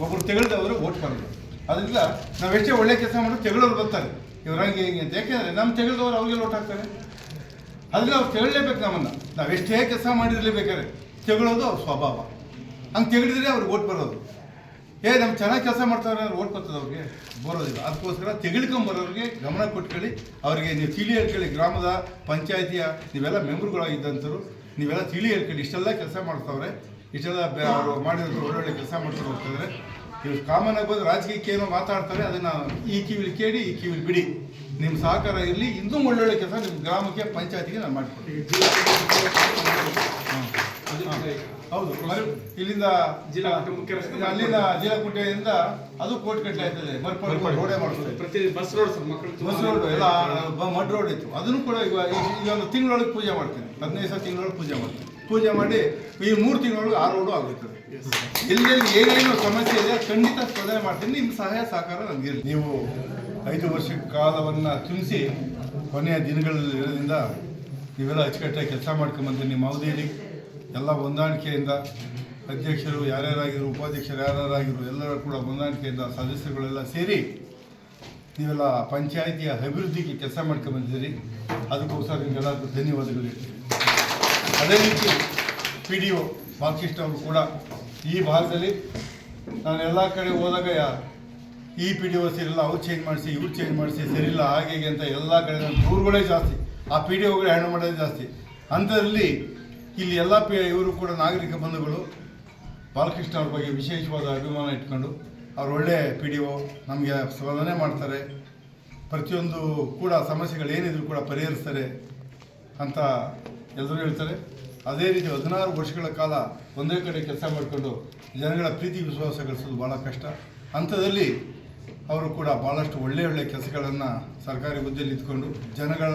ಒಬ್ಬರು ತೆಗೆದವರು ಓಟ್ ಬರಲ್ಲ ಅದರಿಂದ ಎಷ್ಟೇ ಒಳ್ಳೆ ಕೆಲಸ ಮಾಡೋದು ತೆಗಳವ್ರು ಬರ್ತಾರೆ. ಇವ್ರು ಹಂಗೆ ಹಿಂಗೆ ಅಂತ. ಯಾಕೆಂದರೆ ನಮ್ಮ ತೆಗೆದವ್ರು ಅವ್ರಿಗೆ ಓಟ್ ಹಾಕ್ತಾರೆ. ಅದರಿಂದ ಅವ್ರು ತೆಗಳಲೇಬೇಕು ನಮ್ಮನ್ನು. ಎಷ್ಟೇ ಕೆಲಸ ಮಾಡಿರಲಿ ಬೇಕಾದ್ರೆ ತೆಗಳೋದು ಅವ್ರ ಸ್ವಭಾವ. ಹಂಗೆ ತೆಗಳಿದ್ರೆ ಅವ್ರಿಗೆ ಓಟ್ ಬರೋದು. ಏ ನಮ್ಮ ಚೆನ್ನಾಗಿ ಕೆಲಸ ಮಾಡ್ತಾರೆ ಓಟ್ ಬರ್ತದೆ ಅವ್ರಿಗೆ? ಬರೋದಿಲ್ಲ. ಅದಕ್ಕೋಸ್ಕರ ತೆಗಿಳ್ಕೊಂಬರೋರಿಗೆ ಗಮನ ಕೊಟ್ಕೊಳ್ಳಿ. ಅವರಿಗೆ ನೀವು ತಿಳಿ ಹೇಳ್ಕೊಳ್ಳಿ. ಗ್ರಾಮದ ಪಂಚಾಯತಿಯ ನೀವೆಲ್ಲ ಮೆಂಬರ್ಗಳಾಗಿದ್ದಂಥವ್ರು, ನೀವೆಲ್ಲ ತಿಳಿ ಹೇಳ್ಕೊಳ್ಳಿ. ಇಷ್ಟೆಲ್ಲ ಕೆಲಸ ಮಾಡ್ತಾವ್ರೆ. ಇಷ್ಟೆಲ್ಲ ಅವರು ಮಾಡಿದಂಥ ಒಳ್ಳೊಳ್ಳೆ ಕೆಲಸ ಮಾಡ್ತಾರೆ ಹೋಗ್ತಿದ್ರೆ ಇವ್ರು ಕಾಮನ್ ಆಗಿ ಬಂದು ರಾಜಕೀಯಕ್ಕೆ ಏನೋ ಮಾತಾಡ್ತಾರೆ ಅದನ್ನು ಈ ಕಿವಿಲಿ ಕೇಳಿ ಈ ಕಿವಿಲಿ ಬಿಡಿ. ನಿಮ್ಮ ಸಹಕಾರ ಇರಲಿ ಇನ್ನೂ ಒಳ್ಳೊಳ್ಳೆ ಕೆಲಸ ನಿಮ್ಮ ಗ್ರಾಮಕ್ಕೆ ಪಂಚಾಯತಿಗೆ ನಾನು ಮಾಡಿಕೊಡ್ತೀನಿ. ಹೌದು. ಇಲ್ಲಿಂದ ಜಿಲ್ಲಾ ಮುಖ್ಯ ರಸ್ತೆ ಅಲ್ಲಿಂದ ಜಿಲ್ಲಾಕುಂಟೆಯಿಂದ ಅದು ಕೋಟ್ ಕಟ್ಟಲೆ ಆಯ್ತದೆ. ಮರ್ಪಡ್ ರೋಡೇ ಮಾಡ್ತಾರೆ. ಪ್ರತಿ ಬಸ್ ರೋಡ್ ಬಸ್ ರೋಡ್ ಎಲ್ಲ ಮಡ್ ರೋಡ್ ಇತ್ತು. ಅದನ್ನು ಕೂಡ ಈಗ ಈಗ ಒಂದು ತಿಂಗಳೊಳಗೆ ಪೂಜೆ ಮಾಡ್ತೀನಿ. ಹದಿನೈದು ಸಾವಿರ ತಿಂಗಳೊಳಗೆ ಪೂಜೆ ಮಾಡ್ತೀನಿ. ಪೂಜೆ ಮಾಡಿ ಈ ಮೂರು ತಿಂಗಳೊಳಗೆ ಆರೋಡು ರೋಡು ಆಗುತ್ತದೆ ಎಲ್ಲೆಲ್ಲಿ ಏನೇನು ಸಮಸ್ಯೆ ಇದೆ, ಖಂಡಿತ ಸ್ಪಂದನೆ ಮಾಡ್ತೀನಿ. ನಿಮ್ಮ ಸಹಾಯ ಸಹಕಾರ ನನಗೆ ನೀವು ಐದು ವರ್ಷ ಕಾಲವನ್ನು ತುಂಬಿಸಿ, ಕೊನೆಯ ದಿನಗಳಲ್ಲಿ ಇರೋದ್ರಿಂದ ನೀವೆಲ್ಲ ಅಚ್ಚುಕಟ್ಟಾಗಿ ಕೆಲಸ ಮಾಡ್ಕೊಂಬಂದಿರಿ. ನಿಮ್ಮ ಅವಧಿಯಲ್ಲಿ ಎಲ್ಲ ಹೊಂದಾಣಿಕೆಯಿಂದ ಅಧ್ಯಕ್ಷರು ಯಾರ್ಯಾರಾಗಿರು ಉಪಾಧ್ಯಕ್ಷರು ಯಾರ್ಯಾರಾಗಿರು ಎಲ್ಲರೂ ಕೂಡ ಹೊಂದಾಣಿಕೆಯಿಂದ ಸದಸ್ಯರುಗಳೆಲ್ಲ ಸೇರಿ ನೀವೆಲ್ಲ ಪಂಚಾಯಿತಿಯ ಅಭಿವೃದ್ಧಿಗೆ ಕೆಲಸ ಮಾಡ್ಕೊಂಡು ಬಂದಿದ್ದೀರಿ ಅದಕ್ಕೋಸ್ಕರ ನಿಮಗೆಲ್ಲ ಧನ್ಯವಾದಗಳು ಅದೇ ರೀತಿ ಪಿ ಡಿ ಒ ಮಾರ್ಕ್ಸಿಸ್ಟ್ ಅವರು ಕೂಡ ಈ ಭಾಗದಲ್ಲಿ ನಾನು ಎಲ್ಲ ಕಡೆ ಹೋದಾಗ ಈ ಪಿ ಡಿ ಒ ಸೇರಿಲ್ಲ, ಅವ್ರು ಚೇಂಜ್ ಮಾಡಿಸಿ, ಇವ್ರು ಚೇಂಜ್ ಮಾಡಿಸಿ, ಸರಿಲ್ಲ ಹಾಗೆ ಹೀಗೆ ಅಂತ ಎಲ್ಲ ಕಡೆ ನನ್ನ ದೂರುಗಳೇ ಜಾಸ್ತಿ. ಆ ಪಿ ಡಿ ಒಗಳು ಹ್ಯಾಂಡಲ್ ಮಾಡೋದೇ ಜಾಸ್ತಿ. ಅಂಥದ್ರಲ್ಲಿ ಇಲ್ಲಿ ಎಲ್ಲ ಪಿ, ಇವರು ಕೂಡ ನಾಗರಿಕ ಬಂಧುಗಳು ಬಾಲಕೃಷ್ಣ ಅವ್ರ ಬಗ್ಗೆ ವಿಶೇಷವಾದ ಅಭಿಮಾನ ಇಟ್ಕೊಂಡು ಅವ್ರು ಒಳ್ಳೆ ಪಿ ಡಿ ಒ, ನಮಗೆ ಸ್ಪಂದನೆ ಮಾಡ್ತಾರೆ. ಪ್ರತಿಯೊಂದು ಕೂಡ ಸಮಸ್ಯೆಗಳು ಏನಿದ್ರು ಕೂಡ ಪರಿಹರಿಸ್ತಾರೆ ಅಂತ ಎಲ್ಲರೂ ಹೇಳ್ತಾರೆ? ಅದೇ ರೀತಿ ಹದಿನಾರು ವರ್ಷಗಳ ಕಾಲ ಒಂದೇ ಕಡೆ ಕೆಲಸ ಮಾಡಿಕೊಂಡು ಜನಗಳ ಪ್ರೀತಿ ವಿಶ್ವಾಸ ಗಳಿಸೋದು ಭಾಳ ಕಷ್ಟ. ಅಂಥದ್ದಲ್ಲಿ ಅವರು ಕೂಡ ಭಾಳಷ್ಟು ಒಳ್ಳೆ ಒಳ್ಳೆ ಕೆಲಸಗಳನ್ನು ಸರ್ಕಾರಿ ಹುದ್ದೆಯಲ್ಲಿ ಇದ್ಕೊಂಡು ಜನಗಳ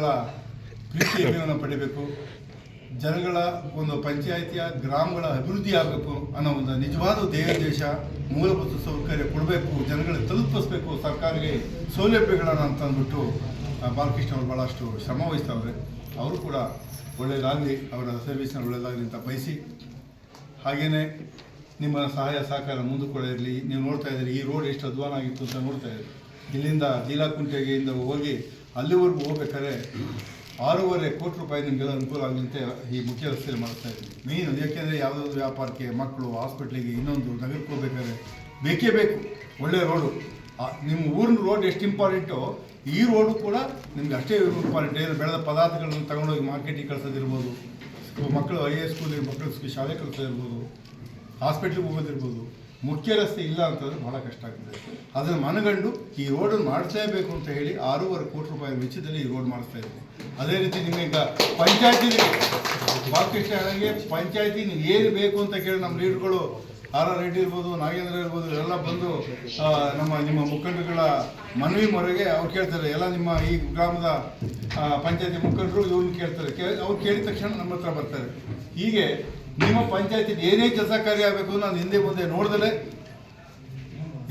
ಪ್ರೀತಿ ಅಭಿಮಾನ ಪಡಿಬೇಕು. ಜನಗಳ ಒಂದು ಪಂಚಾಯಿತಿಯ ಗ್ರಾಮಗಳ ಅಭಿವೃದ್ಧಿ ಆಗಬೇಕು ಅನ್ನೋ ಒಂದು ನಿಜವಾದ ದೇಶ ಮೂಲಭೂತ ಸೌಕರ್ಯ ಕೊಡಬೇಕು ಜನಗಳಿಗೆ ತಲುಪಿಸ್ಬೇಕು ಸರ್ಕಾರಿಗೆ ಸೌಲಭ್ಯಗಳನ್ನು ಅಂತ ಅಂದ್ಬಿಟ್ಟು ಆ, ಬಾಲಕೃಷ್ಣ ಅವರು ಭಾಳಷ್ಟು ಶ್ರಮ ವಹಿಸ್ತಾವ್ರೆ. ಅವರು ಕೂಡ ಒಳ್ಳೆಯದಾಗಲಿ ಅವರ ಸರ್ವಿಸ್ನ ಒಳ್ಳೆಯದಾಗಲಿ ಅಂತ ಬಯಸಿ ಹಾಗೆಯೇ ನಿಮ್ಮ ಸಹಾಯ, ಸಹಕಾರ ಮುಂದೆ ಕೂಡ ಇರಲಿ. ನೀವು ನೋಡ್ತಾ ಇದ್ದೀರಿ, ಈ ರೋಡ್ ಎಷ್ಟು ಅಧ್ವಾನ ಆಗಿತ್ತು ಅಂತ ನೋಡ್ತಾ ಇದ್ದೀರಿ. ಇಲ್ಲಿಂದ ಜೀಲಾಕುಂಟೆಗೆಯಿಂದ ಹೋಗಿ ಅಲ್ಲಿವರೆಗೂ ಹೋಗ್ಬೇಕಾದ್ರೆ ಆರೂವರೆ ಕೋಟಿ ರೂಪಾಯಿ ನಿಮಗೆಲ್ಲ ಅನುಕೂಲ ಆಗಲಿಂತೆ ಈ ಮುಖ್ಯ ರಸ್ತೆಯಲ್ಲಿ ಮಾಡ್ತಾ ಇದ್ದೀವಿ ಮೇನ್ ಯಾಕೆಂದರೆ ಯಾವುದಾದ್ರು ವ್ಯಾಪಾರಕ್ಕೆ ಮಕ್ಕಳು ಹಾಸ್ಪಿಟ್ಲಿಗೆ ಇನ್ನೊಂದು ನಗರಕ್ಕೆ ಹೋಗ್ಬೇಕಾದ್ರೆ ಬೇಕೇ ಬೇಕು. ಒಳ್ಳೆಯ ರೋಡು ನಿಮ್ಮ ಊರಿನ ರೋಡ್ ಎಷ್ಟು ಇಂಪಾರ್ಟೆಂಟು ಈ ರೋಡು ಕೂಡ ನಿಮ್ಗೆ ಅಷ್ಟೇ ಇಂಪಾರ್ಟೆಂಟ್ ಏನು ಬೆಳೆದ ಪದಾರ್ಥಗಳನ್ನು ತಗೊಂಡೋಗಿ ಮಾರ್ಕೆಟಿಗೆ ಕಳ್ಸೋದಿರ್ಬೋದು ಮಕ್ಕಳು ಐ ಎ ಸ್ಕೂಲಿಗೆ ಮಕ್ಕಳು ಶಾಲೆ ಕಳ್ಸೋದಿರ್ಬೋದು ಹಾಸ್ಪಿಟ್ಲಿಗೆ ಹೋಗೋದಿರ್ಬೋದು. ಮುಖ್ಯ ರಸ್ತೆ ಇಲ್ಲ ಅಂತಂದ್ರೆ ಬಹಳ ಕಷ್ಟ ಆಗ್ತದೆ. ಅದನ್ನು ಮನಗಂಡು ಈ ರೋಡನ್ನು ಮಾಡಿಸಲೇಬೇಕು ಅಂತ ಹೇಳಿ ಆರೂವರೆ ಕೋಟಿ ರೂಪಾಯಿ ವೆಚ್ಚದಲ್ಲಿ ಈ ರೋಡ್ ಮಾಡಿಸ್ತಾ ಇದ್ದೀನಿ. ಅದೇ ರೀತಿ ನಿಮಗೆ ಪಂಚಾಯತಿ ಬಾಲಕೃಷ್ಣ ಪಂಚಾಯತಿ ನೀವು ಏನು ಬೇಕು ಅಂತ ಕೇಳಿ ನಮ್ಮ ಲೀಡರ್ಗಳು ಆರ್ ಆರ್ ರೆಡ್ಡಿ ಇರ್ಬೋದು, ನಾಗೇಂದ್ರ ಇರ್ಬೋದು ಎಲ್ಲ ಬಂದು ನಮ್ಮ, ನಿಮ್ಮ ಮುಖಂಡರುಗಳ ಮನವಿ ಮೊರೆಗೆ ಅವ್ರು ಕೇಳ್ತಾರೆ. ಎಲ್ಲ ನಿಮ್ಮ ಈ ಗ್ರಾಮದ ಪಂಚಾಯತಿ ಮುಖಂಡರು ಇವ್ರನ್ನ ಕೇಳ್ತಾರೆ. ಕೇ, ಅವ್ರು ಕೇಳಿದ ತಕ್ಷಣ ನಮ್ಮ ಹತ್ರ ಬರ್ತಾರೆ. ಹೀಗೆ ನಿಮ್ಮ ಪಂಚಾಯತಿ ಏನೇ ಕೆಲಸ ಕಾರ್ಯ ಆಗಬೇಕು ನಾನು ಹಿಂದೆ ಮುಂದೆ ನೋಡ್ದಲೇ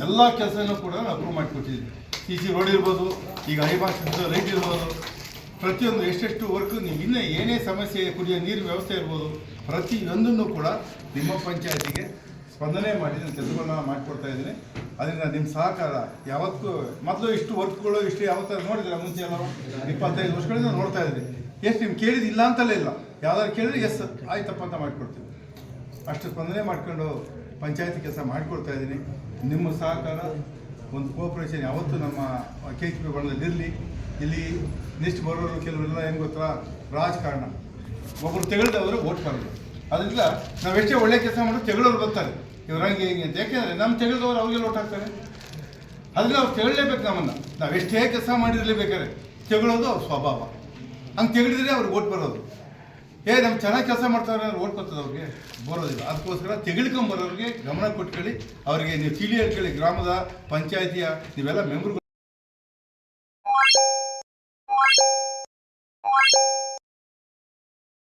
ಎಲ್ಲ ಕೆಲಸನೂ ಕೂಡ ಅಪ್ರೂವ್ ಮಾಡಿಕೊಟ್ಟಿದ್ದೀನಿ ಸಿ ಸಿ ರೋಡ್ ಇರ್ಬೋದು, ಈಗ ಐಬಾಕ್ಸ್ ರೈಟ್ ಇರ್ಬೋದು, ಪ್ರತಿಯೊಂದು ಎಷ್ಟೆಷ್ಟು ವರ್ಕ್ ನೀವು ಇನ್ನೂ ಏನೇ ಸಮಸ್ಯೆ ಕುಡಿಯೋ ನೀರು ವ್ಯವಸ್ಥೆ ಇರ್ಬೋದು, ಪ್ರತಿಯೊಂದನ್ನು ಕೂಡ ನಿಮ್ಮ ಪಂಚಾಯತಿಗೆ ಸ್ಪಂದನೆ ಮಾಡಿ ನಾನು ಕೆಲಸಗಳನ್ನ ಮಾಡಿಕೊಡ್ತಾ ಇದ್ದೀನಿ. ಅದರಿಂದ ನಿಮ್ಮ ಸಹಕಾರ ಯಾವತ್ತೂ, ಮೊದಲು ಇಷ್ಟು ವರ್ಕ್ಗಳು ಇಷ್ಟು ಯಾವತ್ತಾರ ನೋಡಿದ್ರೆ ಮುಂಚೆ ಎಲ್ಲರೂ? ಇಪ್ಪತ್ತೈದು ವರ್ಷಗಳಿಂದ ನೋಡ್ತಾ ಇದ್ದೀನಿ. ಎಷ್ಟು ನಿಮ್ಗೆ ಕೇಳಿದಿಲ್ಲ ಅಂತಲೇ ಇಲ್ಲ. ಯಾವ್ದಾದ್ರು ಕೇಳಿದ್ರೆ ಎಸ್, ಆಯ್ತಪ್ಪ ಅಂತ ಮಾಡಿಕೊಡ್ತೀವಿ ಅಷ್ಟು ಸ್ಪಂದನೆ ಮಾಡ್ಕೊಂಡು ಪಂಚಾಯತಿ ಕೆಲಸ ಮಾಡಿಕೊಡ್ತಾ ಇದ್ದೀನಿ. ನಿಮ್ಮ ಸಹಕಾರ, ಒಂದು ಕೋಪರೇಷನ್ ಯಾವತ್ತೂ ನಮ್ಮ ಕೆ ಎಚ್ ಪಿ ಬಣ್ಣದಲ್ಲಿ ಇರಲಿ. ಇಲ್ಲಿ ನೆಕ್ಸ್ಟ್ ಬರೋರು ಕೆಲವರೆಲ್ಲ ಏನು ಗೊತ್ತಾ? ರಾಜಕಾರಣ. ಒಬ್ಬರು ತೆಗೆದವರು ಓಟ್ ಬರಲ್ಲ ಅದರಿಂದ ನಾವೆಷ್ಟೇ ಒಳ್ಳೆ ಕೆಲಸ ಮಾಡೋದು ತೆಗಳೋರು ಬರ್ತಾರೆ. ಇವ್ರು ಹಂಗೆ ಅಂತ ಯಾಕೆಂದರೆ ನಮ್ಮ ತೆಗೆಳ್ದವ್ರು ಅವ್ರಿಗೆ ಲೋಟ್ ಹಾಕ್ತಾರೆ. ಅದರಿಂದ ಅವ್ರು ತೆಗಳಲೇಬೇಕು ನಮ್ಮನ್ನು. ನಾವೆಷ್ಟೇ ಕೆಲಸ ಮಾಡಿರಲಿ ಬೇಕಾದ್ರೆ ತೆಗಳೋದು ಅವ್ರ ಸ್ವಭಾವ. ಹಂಗೆ ತೆಗಳಿದ್ರೆ ಅವ್ರಿಗೆ ಓಟ್ ಬರೋದು. ಏ ನಮ್ಮ ಚೆನ್ನಾಗಿ ಕೆಲಸ ಮಾಡ್ತಾರೆ ಅವ್ರು ಓಟ್ ಬರ್ತದೆ ಅವ್ರಿಗೆ? ಬರೋದಿಲ್ಲ. ಅದಕ್ಕೋಸ್ಕರ ತೆಗಿಳ್ಕೊಂಬರೋರಿಗೆ ಗಮನ ಕೊಟ್ಕೊಳ್ಳಿ. ಅವರಿಗೆ ನೀವು ತಿಳಿ ಹೇಳ್ಕೊಳ್ಳಿ ಗ್ರಾಮದ ಪಂಚಾಯತಿಯ ನೀವೆಲ್ಲ ಮೆಂಬರ್ಗಳು